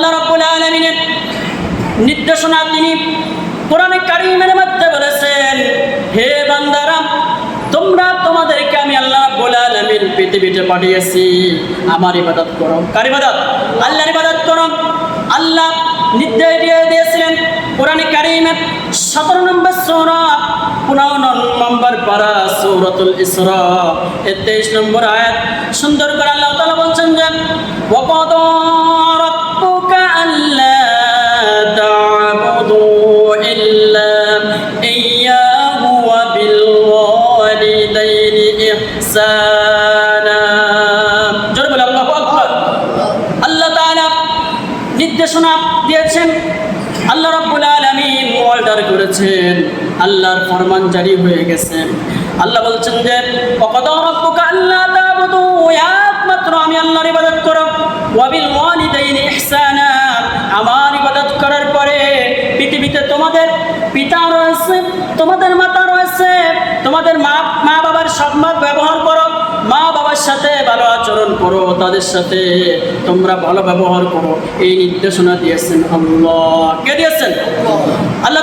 আল্লাহ রাব্বুল আলামিনের নির্দেশনা তিনি কোরআনে কারিমের মধ্যে বলেছেন, হে বান্দারা, তোমরা তোমাদেরকে আমি আল্লাহ রাব্বুল আলামিন পৃথিবীতে পাঠিয়েছি। আমার ইবাদত করো। কার ইবাদত? আল্লাহর ইবাদত করো। আল্লাহ নির্দেশ দিয়ে দিয়েছিলেন কোরআনে কারিমের সতেরো নম্বর সূরা, পনেরো নম্বর পারা সূরাতুল ইসরা। এর তেইশ নম্বর আয়াত। সুন্দর করে আল্লাহ তাআলা বলছেন যে আল্লাহর ফরমান জারি হয়ে গেছে। আল্লাহ বলছেন যে একমাত্র আমি আল্লাহর ইবাদত আমার ইবাদত করার পরে পৃথিবীতে তোমাদের পিতা রয়েছে, তোমাদের মাতা রয়েছে, তোমাদের মা মা বাবার সম্মান ব্যবহার করো, মা বাবার সাথে ভালো আচরণ করো, তাদের সাথে তোমরা ভালো ব্যবহার করো। এই নির্দেশনা দিয়েছেন আল্লাহ। কে দিয়েছেন? আল্লাহ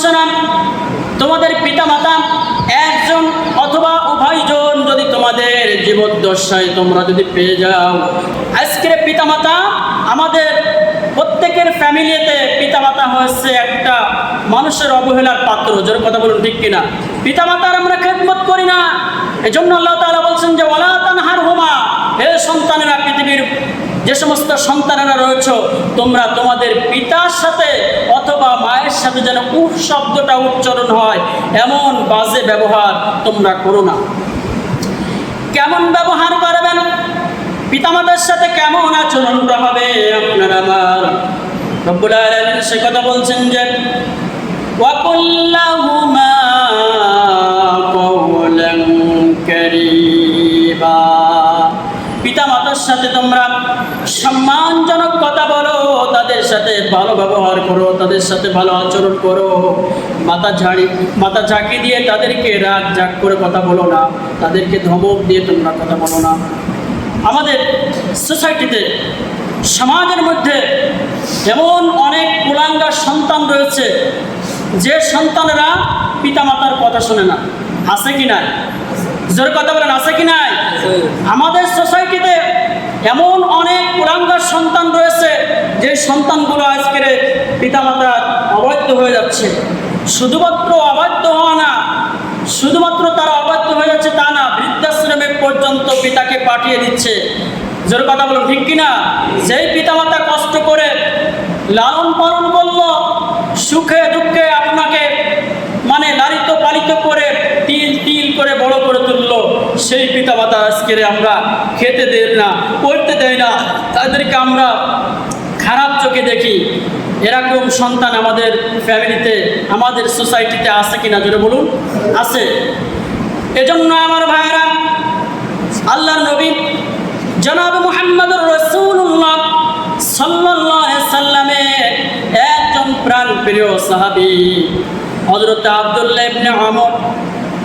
মানুষেরা তোমাদের পিতামাতা, একজন অথবা উভয়জন যদি তোমাদের জীবদ্দশায় তোমরা যদি পেয়ে যাও। আজকের পিতামাতা আমাদের প্রত্যেকের ফ্যামিলিতে পিতামাতা হয়েছে একটা মানুষের অবহেলার পাত্র। জোর কথা বলুন ঠিক কিনা? পিতামাতার আমরা খেদমত করি না। এজন্য জন্য আল্লাহ তাআলা বলছেন যে, ওয়ালা তানহার হুমা হে সন্তানেরা, পৃথিবীর যে সমস্ত সন্তানেরা রয়েছ, তোমরা তোমাদের পিতার সাথে অথবা মায়ের সাথে যেন উফ শব্দটা উচ্চারণ হয়, এমন বাজে ব্যবহার তোমরা করো না। কেমন ব্যবহার করবেন? পিতামাতার সাথে কেমন আচরণটা হবে আপনার আমার? সে কথা বলছেন যে পিতা মাতার সাথে তোমরা সাথে ভালো ব্যবহার করো তাদের সাথে ভালো আচরণ করো। মাথা ঝাড়ি মাথা ঝাঁকি দিয়ে তাদেরকে রাগ জাগ করে কথা বলো না তাদেরকে ধমক দিয়ে তোমরা কথা বলো না। আমাদের সোসাইটিতে সমাজের মধ্যে এমন অনেক কুলাঙ্গার সন্তান রয়েছে যে সন্তানেরা পিতামাতার কথা শোনে না। আছে কি নাই? জোর কথা বলেন আছে কি নাই? আমাদের সোসাইটিতে এমন অনেক কুলাঙ্গার সন্তান রয়েছে, যে সন্তানগুলো আজকের পিতামাতা অবাধ্য হয়ে যাচ্ছে। শুধুমাত্র অবাধ্য হওয়া না, শুধুমাত্র তারা অবাধ্য হয়ে যাচ্ছে তা না, বৃদ্ধাশ্রমে পর্যন্ত পিতাকে পাঠিয়ে দিচ্ছে। জোর কথা বলুন, ঠিক কিনা? যেই পিতামাতা কষ্ট করে লালন পালন করল, সুখে দুঃখে আপনাকে মানে লালিত পালিত করে তিল তিল করে বড় করে তুললো সেই পিতা পিতামাতা আজকে আমরা খেতে দেয় না, পড়তে দেয় না। তাদেরকে আমরা খারাপ চোখে দেখি। এরকম সন্তান আমাদের ফ্যামিলিতে, আমাদের সোসাইটিতে আছে কিনা জোরে বলুন? আছে। এজন্য আমার ভাইয়েরা, আল্লাহর নবী জনাব মুহাম্মদুর রাসূলুল্লাহ সাল্লাল্লাহু আলাইহি সাল্লামের একজন প্রাণপ্রিয় সাহাবী, হযরত আব্দুল্লাহ ইবনে আমর।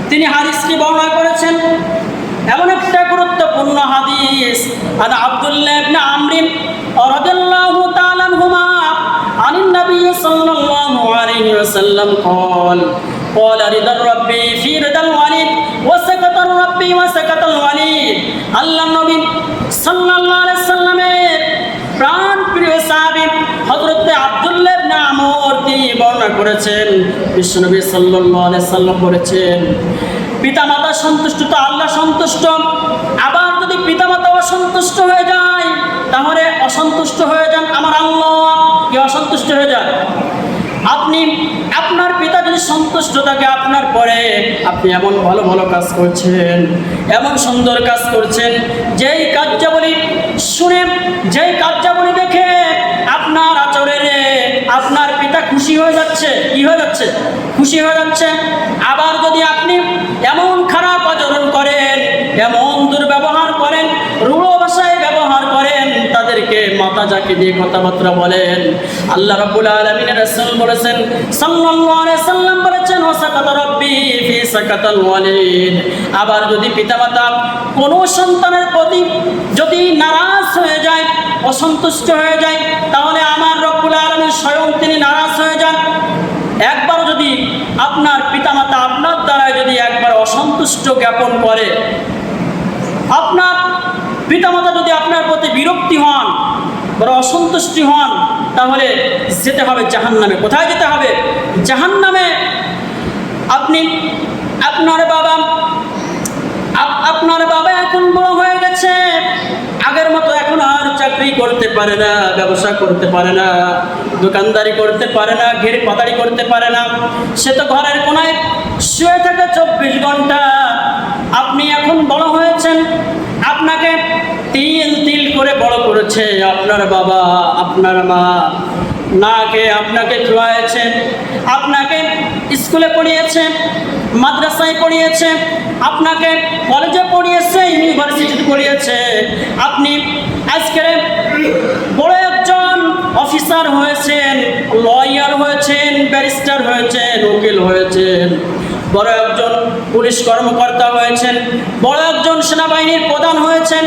তিনি হাদিসটি বর্ণনা করেছেন এমন একটা গুরুত্বপূর্ণ হাদিস আর আব্দুল্লাহ ইবনে আমরিন রাদিয়াল্লাহু তাআলা আনহুমা عن النبي صلى الله عليه وسلم قال قال رضا ربي في رضا الوالد وسكت ربي وسكت الوالد আল্লাহ নবী সাল্লাল্লাহু আলাইহি সাল্লামের প্রাণ প্রিয় সাহাবী হযরত আব্দুল্লাহ ইবনে আমর তিনি বর্ণনা করেছেন বিশ্বনবী সাল্লাল্লাহু আলাইহি সাল্লাম বলেছেন পিতা মাতা সন্তুষ্ট তো আল্লাহ সন্তুষ্ট। আবার যদি পিতা মাতা অসন্তুষ্ট হয়ে যায়, তাহলে অসন্তুষ্ট হয়ে যান আমার আল্লাহ। কি অসন্তুষ্ট হয়ে যান? আপনি, আপনার পিতা যদি সন্তুষ্ট থাকে, আপনার পরে আপনি এমন ভালো ভালো কাজ করছেন, এমন সুন্দর কাজ করছেন, যেই কার্যাবলী শুনে, যেই কার্যাবলী দেখে কাজ হয়ে যাচ্ছে, কি হয়ে যাচ্ছে? খুশি হয়ে যাচ্ছে? আবার যদি আপনি এমন খারাপ আচরণ করেন, এমন দুর্ব্যবহার করেন, রূঢ় ভাষায় ব্যবহার করেন, তাদেরকে মাতা যাকে দিয়ে কথাবার্তা বলেন, আল্লাহ রাব্বুল আলামিনের রাসূল বলেছেন সাল্লাম বলেছেন ফি আবার যদি পিতামাতা কোনো সন্তানের প্রতি যদি নারাজ হয়ে যায়, অসন্তুষ্ট হয়ে যায়, তাহলে আমার রব্বুল আলামিন স্বয়ং তিনি নারাজ একবার যদি আপনার পিতামাতা আপনার দ্বারা যদি একবার অসন্তুষ্ট জ্ঞাপন করে, আপনার পিতামাতা যদি আপনার প্রতি বিরক্তি হন, বড় অসন্তুষ্টি হন, তাহলে যেতে হবে জাহান নামে কোথায় যেতে হবে? জাহান নামে আপনি, আপনার বাবা, আপ- আপনার বাবা এখন বড় হয়ে গেছে। আগের মতো এখন চাকরি করতে পারে না, ব্যবসা করতে পারে না, দোকানদারি করতে পারে না, ঘের পাতারি করতে পারে না, সে তো ঘরের কোনায় শুয়ে থাকে চব্বিশ ঘণ্টা। আপনি এখন বড় হয়েছেন, আপনাকে তিল তিল করে বড় করেছে আপনার বাবা, আপনার মা। না আপনাকে খাওয়াইছে আপনাকে স্কুলে পড়িয়েছেন, মাদ্রাসায় পড়িয়েছে আপনাকে কলেজে পড়িয়েছে, ইউনিভার্সিটিতে পড়িয়েছে। আপনি আজকের বড় একজন অফিসার হয়েছেন, লয়ার হয়েছেন, ব্যারিস্টার হয়েছেন, উকিল হয়েছেন। বড় একজন পুলিশ কর্মকর্তা হয়েছেন, বড় একজন সেনাবাহিনীর প্রধান হয়েছেন,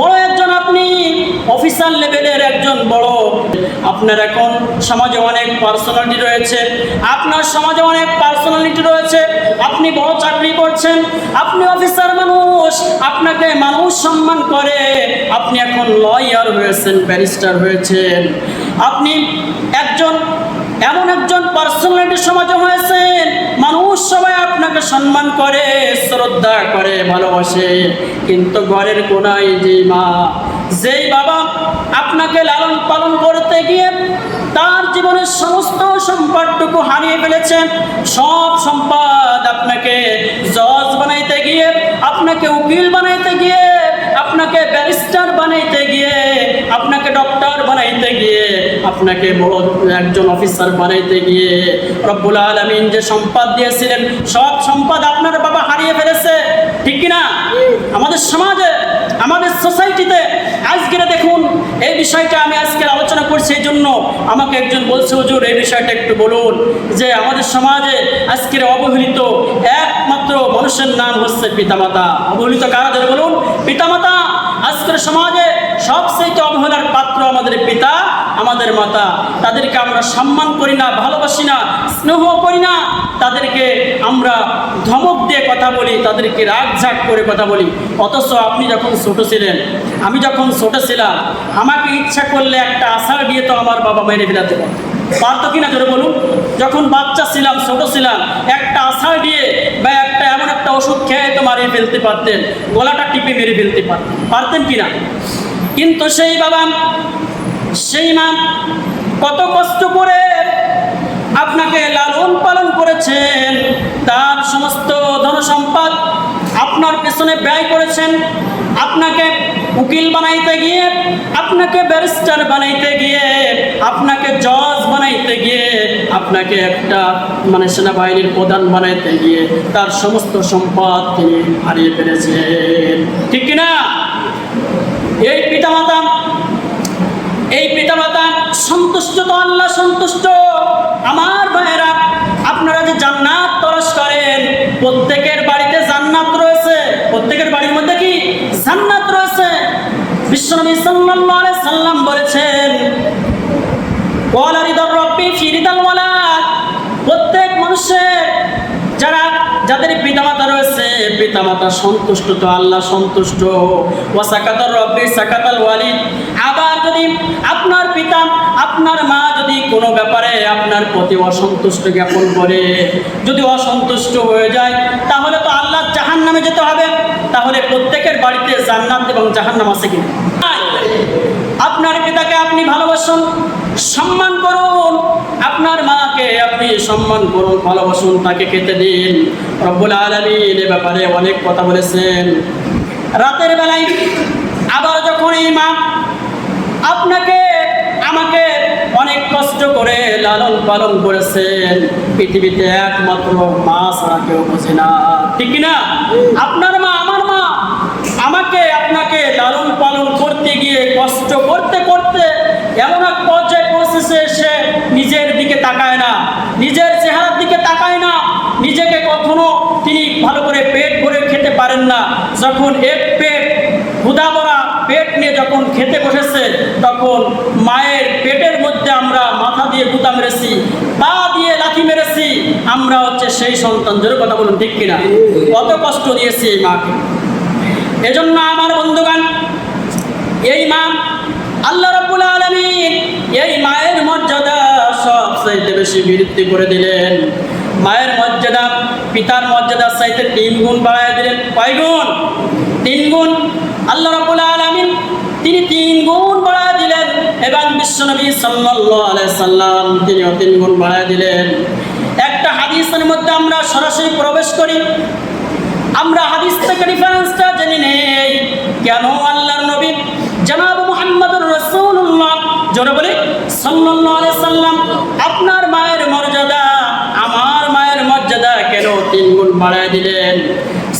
বড় একজন আপনি অফিসার লেভেলের একজন বড়। আপনার এখন সমাজে অনেক পার্সোনালিটি রয়েছে, আপনার সমাজে অনেক পার্সোনালিটি রয়েছে, আপনি বড় চাকরি করছেন, আপনি অফিসার মানুষ, আপনাকে মানুষ সম্মান করে, আপনি এখন লয়ার হয়েছেন ব্যারিস্টার হয়েছেন। আপনি একজন এমন একজন পার্সোনালিটি সমাজে হয়েছেন মানুষ সবাই আপনাকে সম্মান করে, শ্রদ্ধা করে, ভালোবাসে। কিন্তু ঘরের কোনায় যে মা, যেই বাবা আপনাকে লালন পালন করতে গিয়ে তার জীবনের সমস্ত সম্পদটুকু হারিয়ে ফেলেছেন, সব সম্পদ আপনাকে জজ বানাইতে গিয়ে, আপনাকে উকিল বানাইতে গিয়ে, আপনাকে ব্যারিস্টার বানাইতে গিয়ে, আপনাকে ডক্টর বানাইতে গিয়ে আপনাকে বড় একজন অফিসার বানাইতে গিয়ে রব্বুল আলমিন যে সম্পদ দিয়েছিলেন, সব সম্পদ আপনার বাবা হারিয়ে ফেলেছে। ঠিক কিনা? আমাদের সমাজে, আমাদের সোসাইটিতে আজকে দেখুন, এই বিষয়টা আমি আজকে আলোচনা করছি এই জন্য। আমাকে একজন বলছে, হুজুর, এই বিষয়টা একটু বলুন যে আমাদের সমাজে আজকের অবহেলিত একমাত্র মানুষের নাম হচ্ছে পিতামাতা। অবহেলিত কারা বলুন? পিতামাতা। আজকের সমাজে সবচেয়ে অবহেলার পাত্র আমাদের পিতা, আমাদের মাতা। তাদেরকে আমরা সম্মান করি না, ভালোবাসি না, স্নেহ করি না। তাদেরকে আমরা ধমক দিয়ে কথা বলি, তাদেরকে রাগ ঝাঁক করে কথা বলি। অথচ আপনি যখন ছোট ছিলেন, আমি যখন ছোট ছিলাম, আমাকে ইচ্ছা করলে একটা আশার দিয়ে তো আমার বাবা মেরে ফেলাতে। পারত পারতো কিনা জোরে বলুন? যখন বাচ্চা ছিলাম, ছোট ছিলাম, একটা আশার দিয়ে বা একটা এমন একটা ওষুধ খেয়ে তো মারিয়ে ফেলতে পারতেন, গলাটা টিপে মেরে ফেলতে পারতেন। পারতেন কিনা কিন্তু সেই বাবা, সেই মা কত কষ্ট করে আপনাকে লালন পালন করেছেন, তার সমস্ত ধন সম্পদ আপনার পেছনে ব্যয় করেছেন, আপনাকে উকিল বানাইতে গিয়ে, আপনাকে ব্যারিস্টার বানাইতে গিয়ে, আপনাকে জজ বানাইতে গিয়ে, আপনাকে একটা মানে সেনাবাহিনীর প্রধান বানাইতে গিয়ে, তার সমস্ত সম্পদ তিনি হারিয়ে ফেলেছেন। ঠিক কিনা? এই পিতামাতা এই পিতামাতা, সন্তুষ্ট তো আল্লাহ সন্তুষ্ট। আমার ভাইয়েরা, আপনারা যে জান্নাত তরস করেন, প্রত্যেকের বাড়িতে জান্নাত রয়েছে। প্রত্যেকের বাড়ির মধ্যে কি জান্নাত রয়েছে? বিশ্বনবী সাল্লাল্লাহু আলাইহি সাল্লাম বলেছেন ওয়ালা রিদার রব্বি ফি রিদাল ওয়ালাদ। প্রত্যেক মানুষের, যারা যাদের পিতামাতা রয়েছে, পিতামাতা সন্তুষ্ট তো আল্লাহ সন্তুষ্ট। আবার যদি আপনার পিতা, আপনার মা যদি কোনো ব্যাপারে আপনার প্রতি অসন্তুষ্ট জ্ঞাপন করে, যদি অসন্তুষ্ট হয়ে যায়, তাহলে তো আল্লাহ জাহান নামে যেতে হবে। তাহলে প্রত্যেকের বাড়িতে জান্নাত এবং জাহান্নাম আছে কিনা? আপনার পিতাকে আপনি ভালোবাসুন, সম্মান করুন। আপনার মাকে আপনি সম্মান করুন, ভালোবাসুন, তাকে খেতে দিন। রব্বুল আলমিন এ ব্যাপারে অনেক কথা বলেছেন। রাতের বেলায় আবার যখন মা আপনাকে, আমাকে অনেক কষ্ট করে লালন পালন করেছেন, পৃথিবীতে একমাত্র মা ছাড়া কেউ বোঝে না। ঠিক কিনা? আপনার মা, আমার মা, আমাকে আপনাকে লালন পালন করতে গিয়ে কষ্ট করতে করতে এমন এক পৌঁছেছে সে নিজের দিকে তাকায় না, নিজের চেহারার দিকে তাকায় না, নিজেকে কখনো তিনি ভালো করে পেট ভরে খেতে পারেন না। যখন এক পেট ক্ষুদা ভরা পেট নিয়ে যখন খেতে বসেছে, তখন মায়ের পেটের মধ্যে আমরা মাথা দিয়ে গুতা মেরেছি, পা দিয়ে লাথি মেরেছি, আমরা হচ্ছে সেই সন্তানদের কথা বলুন, ঠিক কিনা? কত কষ্ট দিয়েছি এই মাকে। এজন্য আমার বন্ধুগান এই মা আল্লাহ রাব্বুল আলামিন এই মায়ের মর্যাদা সব বেশি বৃদ্ধি করে দিলেন। মায়ের মর্যাদা, পিতার মর্যাদা চাইতে তিন গুণ বাড়ায় দিলেন। কয় গুণ? তিন গুণ। আল্লাহ রাব্বুল আলামিন তিনি তিন গুণ বাড়ায় দিলেন। এবং বিশ্বনবী সাল্লাল্লাহু আলাইহি সাল্লাম তিনিও তিন গুণ বাড়ায় দিলেন। একটা হাদিসের মধ্যে আমরা সরাসরি প্রবেশ করি। আমরা হাদিস থেকে রেফারেন্সটা জেনে নেই। কেন আল্লাহর নবী জনাব মুহাম্মদুর রাসূলুল্লাহ। জোরে বলে আলাইহি সাল্লাম, আপনার মায়ের মর্যাদা, আমার মায়ের মর্যাদা কেন তিন গুণ বাড়ায় দিলেন?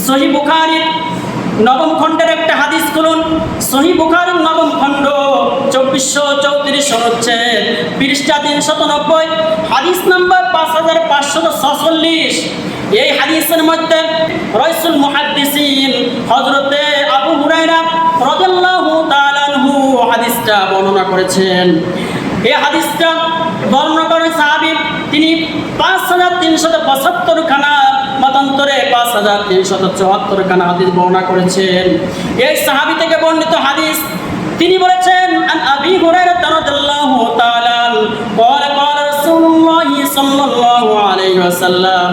সহি বুখারী নবম খণ্ডের একটা হাদিস করুন সহি বুখারীর নবম খণ্ড, চব্বিশশো চৌত্রিশ হচ্ছে পৃষ্ঠা তিনশত নব্বই, হাদিস নাম্বার পাঁচ হাজার পাঁচশত ছচল্লিশ। এই হাদিসের মধ্যে রয়সুল মুহাদ্দিসিন হজরতে আবু হুরায়রা রাদিয়াল্লাহু করেছেন এই হাদিসটা বর্ণনা করেন সাহাবী তিনি পাঁচ হাজার তিনশত পঁচাত্তর খানা মতান্তরে পাঁচ হাজার তিনশত চুয়াত্তর খানা হাদিস বর্ণনা করেছেন এই সাহাবী থেকে বর্ণিত হাদিস তিনি বলেছেন আন আবি হুরায়রা রাদিয়াল্লাহু তাআলা قال قال رسول الله صلى الله عليه وسلم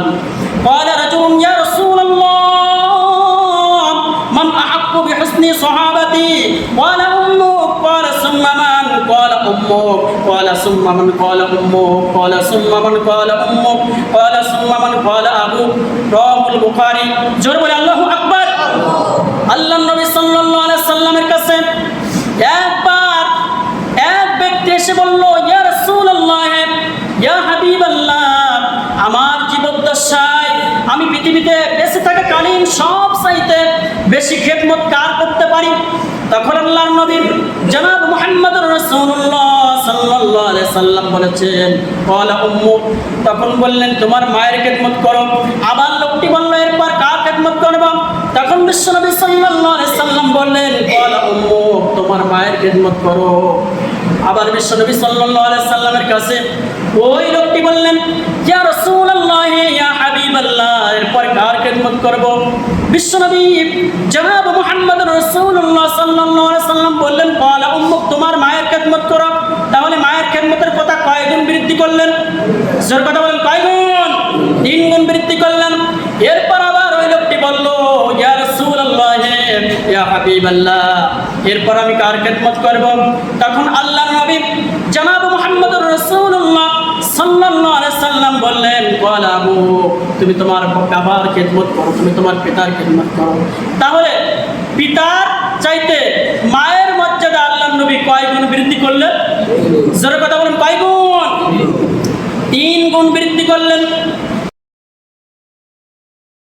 قال رجل يا رسول الله من أحق بحسن صحابتي قال أمك قال ثم من قال أمك قال ثم من قال أمك قال ثم من قال أمك قال ثم من قال أبوك رواه البخاري জোর বলে আল্লাহু আকবার আল্লাহ নবী সাল্লাল্লাহু আলাইহি সাল্লামের কাছে একবার এক ব্যক্তি এসে বলল ইয়া রাসূলুল্লাহ ইয়া হাবিবাল্লাহ আমার জীবদ্দশায় আমি পৃথিবীতে বেঁচে থাকা কালীন সব চাইতে বেশি খেদমত কার করতে পারি তখন আল্লাহর নবী জনাব মুহাম্মদ রাসূলুল্লাহ সাল্লাল্লাহু আলাইহি সাল্লাম বলেছেন, কলা উম্মুক তখন বললেন, তোমার মায়ের খেদমত করো। আবার লোকটি বলল, এরপর কার খেদমত করব? তখন বিশ্বনবী সাল্লাল্লাহু আলাইহি সাল্লাম বললেন, কলা উম্মুক তোমার মায়ের খেদমত করো। আবার বিশ্বনবী সাল্লাল্লাহু আলাইহি সাল্লামের কাছে ওই লোকটি বললেন, ইয়া রাসূলুল্লাহ, ইয়া হাবিবাল্লাহ, এরপর কার খেদমত করব? জনাব মুহাম্মদ বললেন তোমার মায়ের করো। তাহলে মায়ের কথা বৃদ্ধি করলেন? তিন গুণ বৃদ্ধি করলেন। এরপর আবার এরপর আমি কার খেদমত করব? তখন আল্লাহ নবী জনাব মুহাম্মদুর রাসূলুল্লাহ সাল্লাল্লাহু আলাইহি সাল্লাম বললেন কল আবু, তুমি তোমার বাবার খেদমত করো, তুমি তোমার পিতার খেদমত করো। তাহলে পিতার চাইতে মায়ের মর্যাদা আল্লাহ নবী কয় গুণ বৃদ্ধি করলেন? জোরে কথা বলেন, কয় গুণ? তিন গুণ বৃদ্ধি করলেন।